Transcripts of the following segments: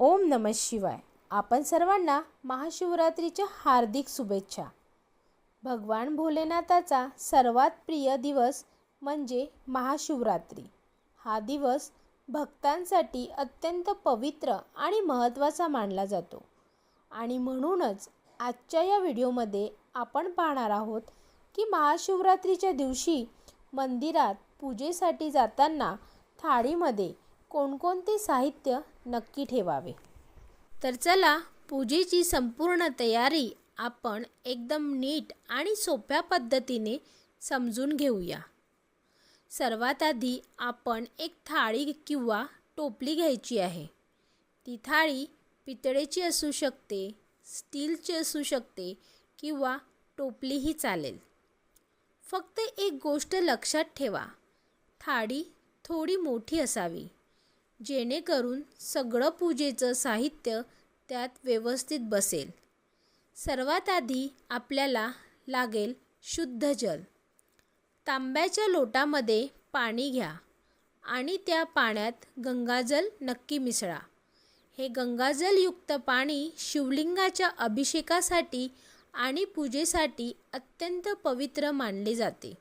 ओम नम शिवाय. आपण सर्वांना महाशिवरात्रीच्या हार्दिक शुभेच्छा. भगवान भोलेनाथाचा सर्वात प्रिय दिवस म्हणजे महाशिवरात्री. हा दिवस भक्तांसाठी अत्यंत पवित्र आणि महत्त्वाचा मानला जातो. आणि म्हणूनच आजच्या या व्हिडिओमध्ये आपण पाहणार आहोत की महाशिवरात्रीच्या दिवशी मंदिरात पूजेसाठी जाताना थाळीमध्ये कोणकोणते साहित्य नक्की ठेवावे? तर चला पूजेची संपूर्ण तयारी आपण एकदम नीट आणि सोप्या पद्धतीने समजून घेऊया. सर्वात आधी आपण एक थाळी किंवा टोपली घ्यायची आहे. ती थाळी पितळेची असू शकते स्टीलची असू शकते किंवा टोपलीही चालेल. फक्त एक गोष्ट लक्षात ठेवा थाळी थोडी मोठी असावी. जेणेकरून सगळं पूजेचं साहित्य त्यात व्यवस्थित बसेल. सर्वात आधी आपल्याला लागेल शुद्ध जल. तांब्याच्या लोटामध्ये पाणी घ्या आणि त्या पाण्यात गंगाजल नक्की मिसळा. हे गंगाजलयुक्त पाणी शिवलिंगाच्या अभिषेकासाठी आणि पूजेसाठी अत्यंत पवित्र मानले जाते.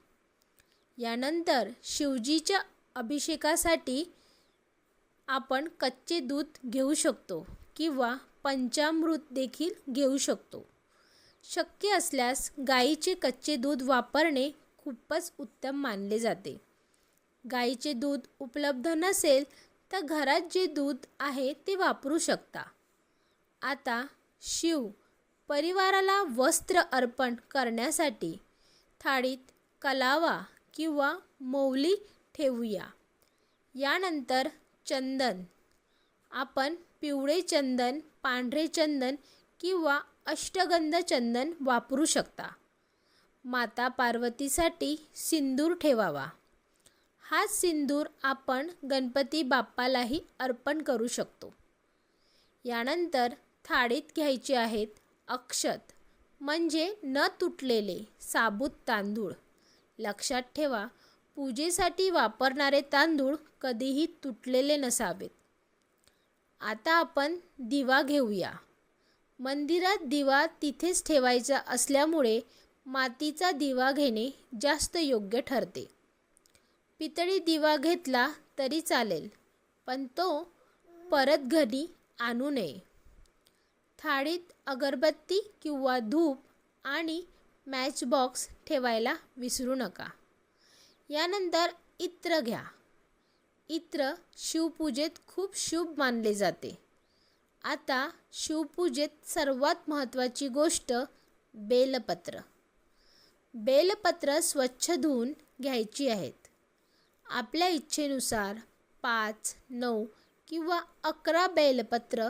यानंतर शिवजीच्या अभिषेकासाठी आपण कच्चे दूध घेऊ शकतो किंवा पंचामृत देखील घेऊ शकतो. शक्य असल्यास गाईचे कच्चे दूध वापरणे खूपच उत्तम मानले जाते. गाईचे दूध उपलब्ध नसेल तर घरात जे दूध आहे ते वापरू शकता. आता शिव परिवाराला वस्त्र अर्पण करण्यासाठी थाळीत कलावा किंवा मौली ठेवूया. यानंतर चंदन. आपण पिवळे चंदन पांढरे चंदन किंवा अष्टगंध चंदन वापरू शकता. माता पार्वतीसाठी सिंदूर ठेवावा. हा सिंदूर आपण गणपती बाप्पालाही अर्पण करू शकतो. यानंतर थाळीत घ्यायचे आहेत अक्षत म्हणजे न तुटलेले साबूत तांदूळ. लक्षात ठेवा पूजेसाठी वापरणारे तांदूळ कधीही तुटलेले नसावेत. आता आपण दिवा घेऊया. मंदिरात दिवा तिथेच ठेवायचा असल्यामुळे मातीचा दिवा घेणे जास्त योग्य ठरते. पितळी दिवा घेतला तरी चालेल पण तो परत घरी आणू नये. थाळीत अगरबत्ती किंवा धूप आणि मॅचबॉक्स ठेवायला विसरू नका. यानंतर इत्र घ्या. इत्र शिवपूजेत खूप शुभ मानले जाते. आता शिवपूजेत सर्वात महत्त्वाची गोष्ट बेलपत्र. बेलपत्र स्वच्छ धुवून घ्यायची आहेत. आपल्या इच्छेनुसार पाच नऊ किंवा अकरा बेलपत्र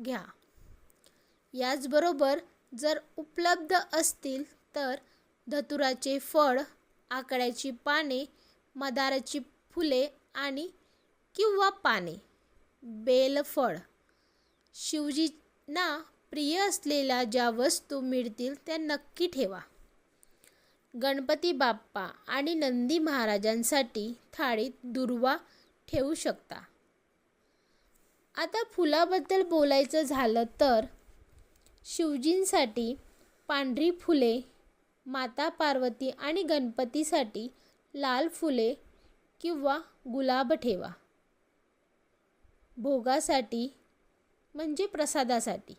घ्या. याचबरोबर जर उपलब्ध असतील तर धतुराचे फळ आकड्याची पाने मदाराची फुले आणि किंवा पाने. बेलफळ. शिवजींना प्रिय असलेल्या ज्या वस्तू मिळतील त्या नक्की ठेवा. गणपती बाप्पा आणि नंदी महाराजांसाठी थाळीत दुर्वा ठेवू शकता. आता फुलाबद्दल बोलायचं झालं तर शिवजींसाठी पांढरी फुले माता पार्वती आणि गणपतीसाठी लाल फुले किंवा गुलाब ठेवा. भोगासाठी म्हणजे प्रसादासाठी.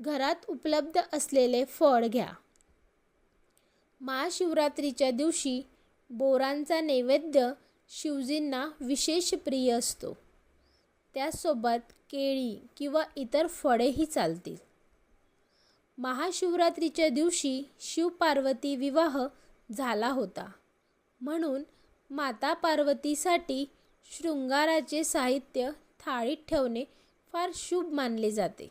घरात उपलब्ध असलेले फळ घ्या. महाशिवरात्रीच्या दिवशी बोरांचा नैवेद्य शिवजींना विशेष प्रिय असतो. त्यासोबत केळी किंवा इतर फळेही चालतील. महाशिवरात्रीच्या दिवशी शिवपार्वती विवाह झाला होता. म्हणून माता पार्वतीसाठी शृंगाराचे साहित्य थाळीत ठेवणे फार शुभ मानले जाते.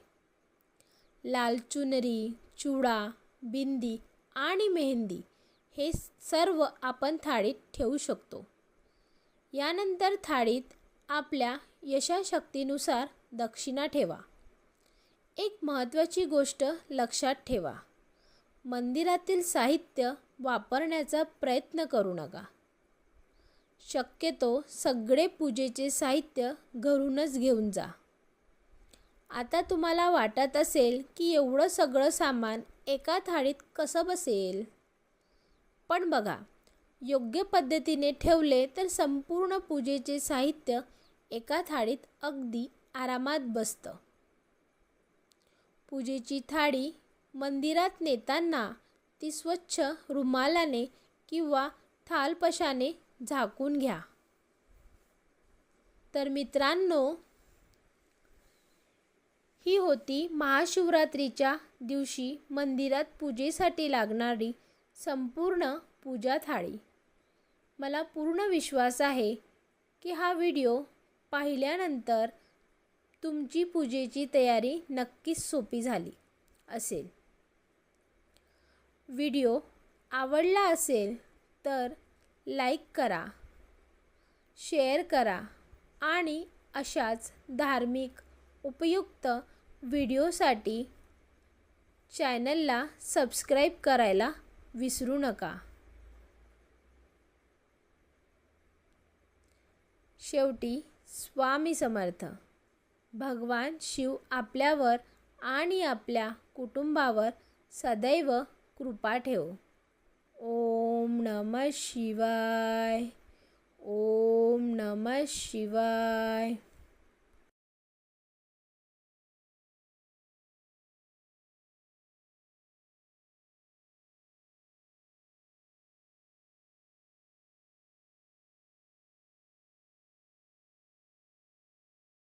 लाल चुनरी चुडा बिंदी आणि मेहंदी हे सर्व आपण थाळीत ठेवू शकतो. यानंतर थाळीत आपल्या यशाशक्तीनुसार दक्षिणा ठेवा. एक महत्त्वाची गोष्ट लक्षात ठेवा. मंदिरातील साहित्य वापरण्याचा प्रयत्न करू नका. शक्यतो सगळे पूजेचे साहित्य घरूनच घेऊन जा. आता तुम्हाला वाटत असेल की एवढं सगळं सामान एका थाळीत कसं बसेल? पण बघा योग्य पद्धतीने ठेवले तर संपूर्ण पूजेचे साहित्य एका थाळीत अगदी आरामात बसतं. पूजेची थाळी मंदिरात नेताना ती स्वच्छ रुमालाने किंवा थालपशाने झाकून घ्या. तर मित्रांनो ही होती महाशिवरात्रीच्या दिवशी मंदिरात पूजेसाठी लागणारी संपूर्ण पूजा थाळी. मला पूर्ण विश्वास आहे की हा व्हिडिओ पाहिल्यानंतर तुमची पूजेची तयारी नक्कीच सोपी झाली असेल. व्हिडिओ आवडला असेल तर लाईक करा शेअर करा आणि अशाच धार्मिक उपयुक्त व्हिडिओसाठी चॅनलला सबस्क्राईब करायला विसरू नका. शेवटी स्वामी समर्थ. भगवान शिव आपल्यावर आणि आपल्या कुटुंबावर सदैव कृपा ठेव. ओम नमः शिवाय. ओम नमः शिवाय.